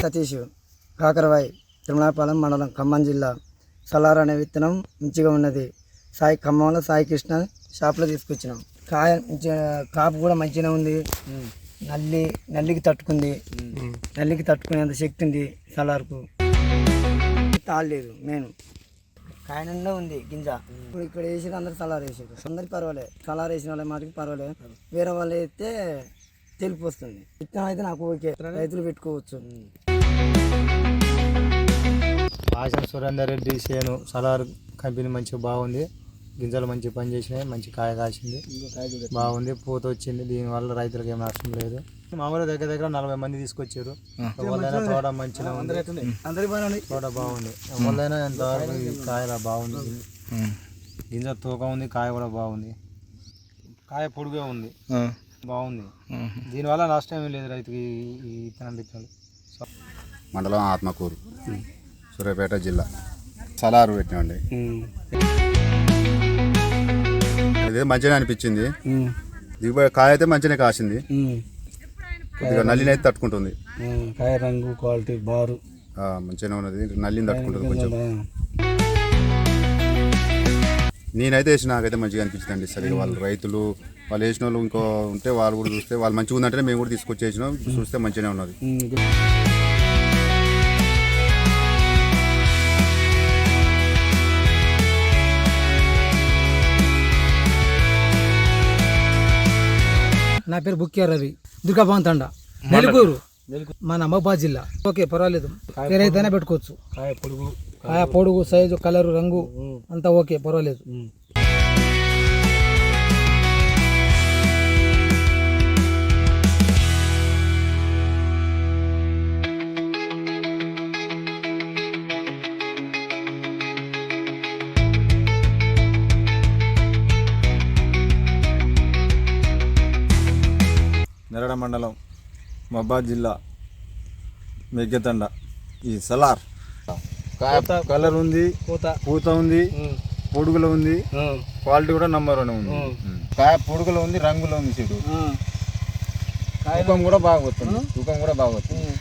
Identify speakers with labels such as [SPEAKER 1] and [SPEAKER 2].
[SPEAKER 1] సతీష్ కాకరవాయ్ తిరుమలాపాలెం మండలం ఖమ్మం జిల్లా. సలార్ అనే విత్తనం మంచిగా ఉన్నది. సాయి ఖమ్మంలో సాయి కృష్ణ షాప్లో తీసుకొచ్చినాం. కాయ కాపు కూడా మంచిగా ఉంది. నల్లి నల్లికి తట్టుకుంది. నల్లికి తట్టుకునేంత శక్తి ఉంది సలార్కు. తాళలేదు నేను కాయ నిండా ఉంది గింజ. ఇప్పుడు ఇక్కడ వేసారు అందరు సలార్ వేసారు అందరికి పర్వాలేదు సలార్ వేసిన వాళ్ళ మాటకి పర్వాలేదు వేరే వాళ్ళు అయితే తెలుపు వస్తుంది. విత్తనం అయితే నాకు ఓకే. రైతులు పెట్టుకోవచ్చు.
[SPEAKER 2] ఆశం సురేందర్ రెడ్డి చేను సలార్ కంపెనీ మంచిగా బాగుంది. గింజలు మంచిగా పనిచేసినాయి మంచి కాయ కాసింది. బాగుంది పూత వచ్చింది. దీనివల్ల రైతులకు ఏం నష్టం లేదు. మామూలుగా దగ్గర దగ్గర నలభై మంది తీసుకొచ్చారు. ఎవరిదైనా తోట మంచిగా ఉంది. తోట బాగుంది. ఎవరిదైనా ఎంతవరకు కాయ బాగుంది. గింజ తూకం ఉంది కాయ కూడా బాగుంది. కాయ పొడుగే ఉంది. బాగుంది. దీనివల్ల నష్టం ఏమీ లేదు రైతుకి ఈ- విత్తనం విత్తనాలు
[SPEAKER 3] మండలం ఆత్మకూరు. సూర్యాపేట జిల్లా. సలారు పెట్టినండి ఇది మంచిగా అనిపించింది. దిగుబడి కాయ అయితే మంచిగానే కాసింది. కొద్దిగా నల్లిని అయితే తట్టుకుంటుంది.
[SPEAKER 1] కాయ రంగు క్వాలిటీ బారు.
[SPEAKER 3] మంచిగానే ఉన్నది. నల్లిని తట్టుకుంటుంది కొంచెం. నేనైతే వేసి నాకైతే మంచిగా అనిపించింది సరిగా వాళ్ళు రైతులు వాళ్ళు వేసిన వాళ్ళు ఇంకో ఉంటే వాళ్ళు కూడా చూస్తే వాళ్ళు మంచిగా ఉందంటే మేము కూడా తీసుకొచ్చి వేసినాం చూస్తే మంచిగానే ఉన్నది.
[SPEAKER 4] పేరు బుక్కే రవి దుర్గాభవన్ తండ. నెలుకూరు మన మహబాద్ జిల్లా. ఓకే పర్వాలేదు. పేరైతేనే పెట్టుకోవచ్చు.
[SPEAKER 2] కాయ పొడుగు.
[SPEAKER 4] కాయ పొడుగు సైజు కలర్ రంగు అంతా ఓకే పర్వాలేదు.
[SPEAKER 5] నెరడ మండలం మబ్బాద్ జిల్లా మెగ్గెతండ. ఈ సలార్. కలర్ ఉంది
[SPEAKER 4] పూత
[SPEAKER 5] పూత ఉంది పొడుగులో ఉంది క్వాలిటీ కూడా నంబర్ వన్ ఉంది. కాయ పొడుగులో ఉంది రంగులో ఉంది చెడు. తూకం కూడా బాగా వస్తుంది. తూకం కూడా బాగా వస్తుంది.